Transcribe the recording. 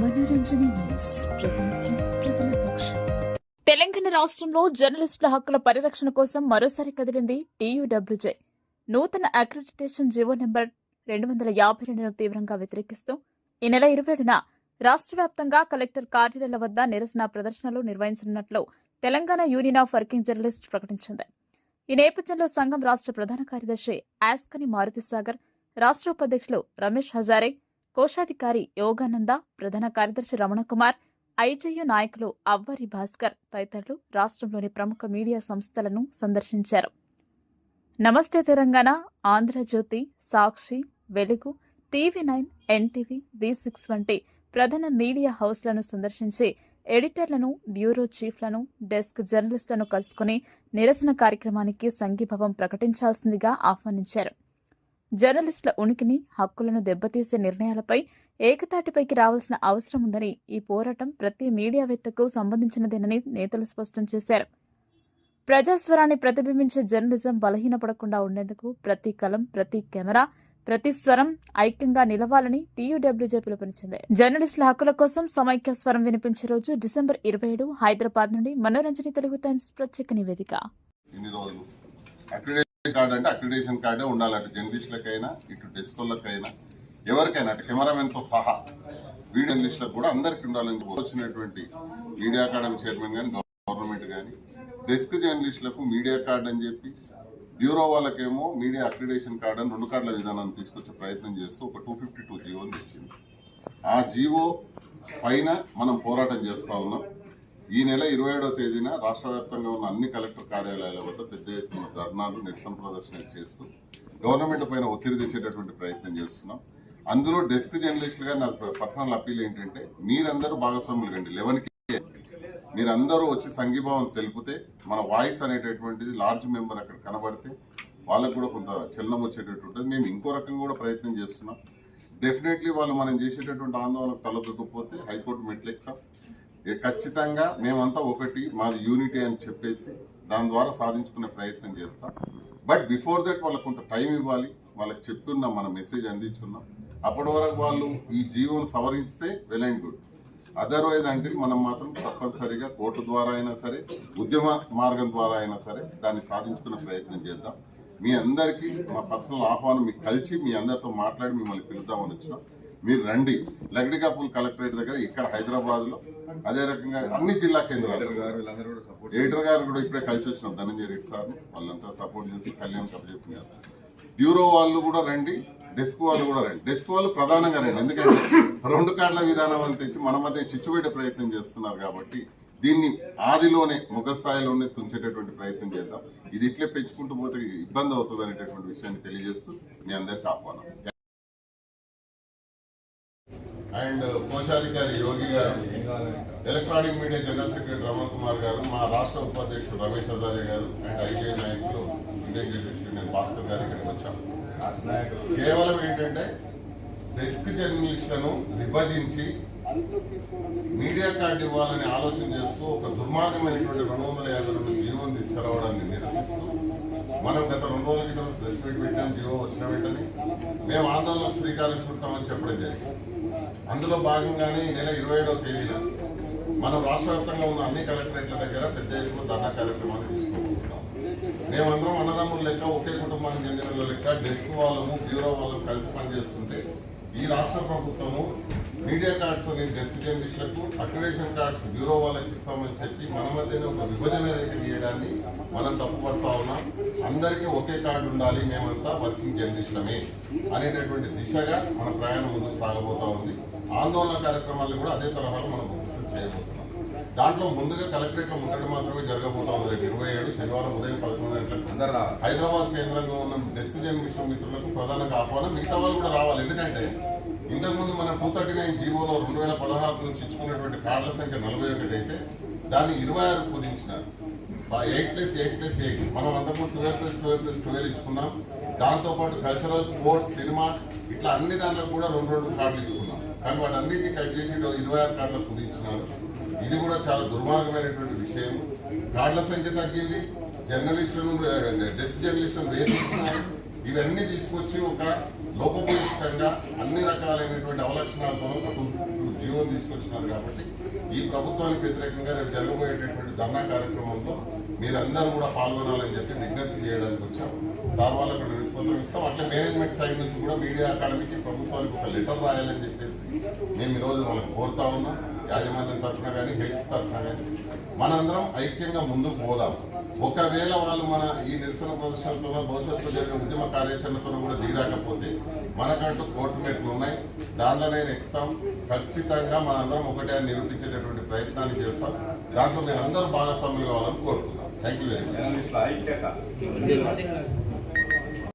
మనోరంజన news. ప్రతినిత్యం ప్రజల పక్షం తెలంగాణ రాష్ట్రంలో జర్నలిస్టుల హక్కుల పరిరక్షణ కోసం మరోసారి కదిలింది టీయూడబ్ల్యూజే. నూతన అక్రిడిటేషన్ జీవో నెంబర్ రెండు వందల యాభై రెండును తీవ్రంగా వ్యతిరేకిస్తూ ఈ నెల ఇరవై ఏడున రాష్ట్ర వ్యాప్తంగా కలెక్టర్ కార్యాలయాల వద్ద నిరసన ప్రదర్శనలు నిర్వహించనున్నట్లు Telangana union of working journalist ప్రకటించింది. ఈ నేపథ్యంలో సంఘం రాష్ట్ర ప్రధాన కార్యదర్శి ఆస్కని మారుతి సాగర్ రాష్ట్ర ఉపాధ్యక్షులు రమేష్ హజారే కోశాధికారి యోగానంద ప్రధాన కార్యదర్శి రమణకుమార్ ఐజేయు నాయకులు అవ్వరి భాస్కర్ తదితరులు రాష్ట్రంలోని ప్రముఖ మీడియా సంస్థలను సందర్శించారు. నమస్తే Telangana Andhra Jyothi Sakshi Velugu TV nine NTV V six వంటి ప్రధాన మీడియా హౌస్లను సందర్శించి ఎడిటర్లను బ్యూరో చీఫ్లను డెస్క్ జర్నలిస్టులను కలుసుకుని నిరసన కార్యక్రమానికి సంఘీభావం ప్రకటించాల్సిందిగా ఆహ్వానించారు. జర్నలిస్టుల ఉనికిని హక్కులను దెబ్బతీసే నిర్ణయాలపై ఏకతాటిపైకి రావాల్సిన అవసరం ఉందని ఈ పోరాటం ప్రతి మీడియావేత్తకు సంబంధించినదేనని నేతలు స్పష్టం చేశారు. ప్రజాస్వరాన్ని ప్రతిబింబించే జర్నలిజం బలహీనపడకుండా ఉండేందుకు ప్రతి కలం ప్రతి కెమెరా ప్రతి స్వరం ఐక్యంగా నిలవాలని టీయూడబ్ల్యూజే పిలుపునిచ్చింది జర్నలిస్టుల హక్కుల కోసం సమైక్య స్వరం వినిపించే రోజు డిసెంబర్ ఇరవై ఏడు హైదరాబాద్ నుండి మనోరంజని తెలుగు టైమ్స్ ప్రత్యేక నివేదిక. కార్డ్ అంటే అక్రిడేషన్ కార్డే ఉండాలి. అటు జర్నలిస్టులకైనా ఇటు డెస్కోళ్ళకైనా ఎవరికైనా అటు కెమెరామెన్తో సహా వీడియో జర్నలిస్టులకు కూడా అందరికీ ఉండాలని వచ్చినటువంటి మీడియా అకాడమీ చైర్మన్ కానీ గవర్నమెంట్ కానీ డెస్క్ జర్నలిస్టులకు మీడియా కార్డు అని చెప్పి బ్యూరో వాళ్ళకేమో మీడియా అక్రిడేషన్ కార్డు అని రెండు కార్డుల విధానాన్ని తీసుకొచ్చే ప్రయత్నం చేస్తూ ఒక టూ ఫిఫ్టీ టూ జీవోని తెచ్చింది. ఆ జీవో పైన మనం పోరాటం చేస్తా ఉన్నాం. ఈ నెల ఇరవై ఏడవ తేదీన రాష్ట్ర వ్యాప్తంగా ఉన్న అన్ని కలెక్టర్ కార్యాలయాల వద్ద పెద్ద ఎత్తున ధర్నాలు నిరసన ప్రదర్శనలు చేస్తూ గవర్నమెంట్ పైన ఒత్తిడి తెచ్చేటటువంటి ప్రయత్నం చేస్తున్నాం. అందులో డెస్క్ జర్నలిస్టులుగా నా పర్సనల్ అప్పీల్ ఏంటంటే మీరందరూ భాగస్వాములు కండి. లెవెన్కి మీరందరూ వచ్చి సంఘీభావం తెలిపితే మన వాయిస్ అనేటటువంటిది లార్జ్ మెంబర్ అక్కడ కనబడితే వాళ్ళకు కూడా కొంత చలనం వచ్చేటట్టు ఉంటుంది. మేము ఇంకో రకంగా కూడా ప్రయత్నం చేస్తున్నాం. డెఫినెట్లీ వాళ్ళు మనం చేసేటటువంటి ఆందోళనకు తలదొక్కపోతే హైకోర్టు మెట్లెక్తాం ఖచ్చితంగా మేమంతా ఒకటి మాది యూనిటీ అని చెప్పేసి దాని ద్వారా సాధించుకునే ప్రయత్నం చేస్తాం. బట్ బిఫోర్ దట్ వాళ్ళకి కొంత టైం ఇవ్వాలి. వాళ్ళకి చెప్తున్నాం మన మెసేజ్ అందించున్నాం. అప్పటి వరకు వాళ్ళు ఈ జీవోను సవరిస్తే వెల్ అండ్ గుడ్ అదర్వైజ్ అంటే మనం మాత్రం తప్పనిసరిగా కోర్టు ద్వారా అయినా సరే ఉద్యమ మార్గం ద్వారా అయినా సరే దాన్ని సాధించుకునే ప్రయత్నం చేద్దాం. మీ అందరికీ మా పర్సనల్ ఆహ్వానం మీకు కలిసి మీ అందరితో మాట్లాడి మిమ్మల్ని పిలుద్దామని వచ్చినాం. మీరు రండి. లగడికాపూల్ కలెక్టరేట్ దగ్గర ఇక్కడ హైదరాబాద్లో అదే రకంగా అన్ని జిల్లా కేంద్రాలు. ఎడిటర్ గారు కూడా ఇప్పుడే కలిసి వచ్చినాం ధనంజయ రెడ్డి సార్ వాళ్ళంతా సపోర్ట్ చేసి కళ్యాణ్ కప్ప చెప్పినారు బ్యూరో వాళ్ళు కూడా రండి డెస్క్ వాళ్ళు కూడా రండి. డెస్క్ వాళ్ళు ప్రధానంగా రండి. ఎందుకంటే రెండు కార్డుల విధానం అని తెచ్చి మన మధ్య చిచ్చు పెట్టే ప్రయత్నం చేస్తున్నారు కాబట్టి దీన్ని ఆదిలోనే ముఖ స్థాయిలోనే తుంచేటటువంటి ప్రయత్నం చేద్దాం. ఇది ఇట్లే పెంచుకుంటూ పోతే ఇబ్బంది అవుతుంది అనేటటువంటి విషయాన్ని తెలియజేస్తూ మీ అందరికీ ఆహ్వానం. అండ్ కోశాధికారి Yogi garu electronic media general secretary Raman Kumar garu మా రాష్ట్ర ఉపాధ్యక్షుడు రమేష్ అదారి గారు అండ్ ఐటీఐ నాయకులు Indian journalist union Bhaskar garu ఇక్కడికి వచ్చాం. కేవలం ఏంటంటే డెస్క్ జర్నలిస్టులను విభజించి మీడియా కార్డు ఇవ్వాలని ఆలోచన చేస్తూ ఒక దుర్మార్గమైనటువంటి రెండు వందల యాభై రెండు జీవం తీసుకురావడాన్ని నిరసిస్తూ మనం గత రెండు రోజుల క్రితం ప్రెస్ మీట్ పెట్టాం జీవో వచ్చిన వెంటనే. మేము ఆందోళనకు శ్రీకారం చుడతామని చెప్పడం జరిగింది. అందులో భాగంగానే ఈ నెల ఇరవై ఏడవ తేదీన మనం రాష్ట్ర వ్యాప్తంగా ఉన్న అన్ని కలెక్టరేట్ల దగ్గర పెద్ద ఎత్తున ధర్నా కార్యక్రమాన్ని తీసుకుంటున్నాం. మేమందరం అన్నదమ్ముల లెక్క ఒకే కుటుంబానికి చెందిన వాళ్ళ లెక్క డెస్క్ వాళ్ళము బ్యూరో వాళ్ళు కలిసి పనిచేస్తుంటే ఈ రాష్ట్ర ప్రభుత్వము మీడియా కార్డ్స్ అని డెస్క్ జర్నలిస్టులకు అక్రిడేషన్ కార్డ్స్ బ్యూరో వాళ్ళకి ఇస్తామని చెప్పి మన మధ్యన ఒక విభజన రేఖ మనం తప్పుపడతా ఉన్నాం. అందరికీ ఒకే కార్డు ఉండాలి మేమంతా వర్కింగ్ జర్నలిస్టులమే అనేటటువంటి దిశగా మన ప్రయాణం ముందుకు సాగబోతా ఉంది. ఆందోళన కార్యక్రమాలను కూడా అదే తరహాలో మనం చేయబోతున్నాం. దాంట్లో ముందుగా కలెక్టరేట్లో ముట్టడి మాత్రమే జరగబోతా ఉంది రేపు ఇరవై ఏడు శనివారం ఉదయం పదకొండు గంటలకు. హైదరాబాద్ కేంద్రంగా ఉన్న డెస్క్ జర్నలిస్ట్ మిత్రులకు ప్రధానంగా ఆహ్వానం మిగతా వాళ్ళు కూడా రావాలి. ఎందుకంటే ఇంతకుముందు మనం టూ థర్టీ నైన్ జీవోలో రెండు వేల పదహారు నుంచి ఇచ్చుకున్నటువంటి కార్డుల సంఖ్య నలభై ఒకటి అయితే దాన్ని ఇరవై ఆరు కుదించినారు. Eight plus eight plus eight. మనం అంతకుముందు twelve plus twelve plus twelve ఇచ్చుకున్నాం. దాంతోపాటు కల్చరల్ స్పోర్ట్స్ సినిమా ఇట్లా అన్ని దాంట్లో కూడా రెండు రెండు కార్డులు ఇచ్చుకున్నాం. కానీ వాటన్నిటిని కట్ చేసి ఇరవై ఆరు కార్డులకు కుదించినారు. ఇది కూడా చాలా దుర్మార్గమైనటువంటి విషయం. కార్డుల సంఖ్య తగ్గింది. జర్నలిస్టులను డెస్క్ జర్నలిస్టులను వేసిస్తున్నారు ఇవన్నీ తీసుకొచ్చి ఒక లోపభూయిష్టంగా అన్ని రకాలైనటువంటి అవలక్షణాలతో జీవో తీసుకొచ్చినారు కాబట్టి ఈ ప్రభుత్వానికి వ్యతిరేకంగా రేపు జరగబోయేటటువంటి ధర్నా కార్యక్రమంలో మీరందరూ కూడా పాల్గొనాలని చెప్పి విజ్ఞప్తి చేయడానికి వచ్చాం. సార్ వాళ్ళకు వినతిపత్రం ఇస్తాం. అట్లా మేనేజ్మెంట్ సైడ్ నుంచి కూడా మీడియా అకాడమీకి ప్రభుత్వానికి ఒక లెటర్ రాయాలని చెప్పేసి మేము ఈరోజు వాళ్ళకి కోరుతా ఉన్నాం యాజమాన్యం తరఫున కానీ హెడ్స్ తరఫున కానీ మనందరం ఐక్యంగా ముందుకు పోదాం. ఒకవేళ వాళ్ళు మన ఈ నిరసన ప్రదర్శనలతో భవిష్యత్తులో జరిగే ఉద్యమ కార్యాచరణతో కూడా దిగరాకపోతే మనకంటూ కోర్టు మెట్లు ఉన్నాయి. దాంట్లో నేను ఎక్కుతాం. ఖచ్చితంగా మనందరం ఒకటే అని నిరూపించేటటువంటి ప్రయత్నాన్ని చేస్తాం. దాంట్లో మీరు అందరూ భాగస్వాములు కావాలని కోరుతున్నాం థ్యాంక్ యూ వెరీ మచ్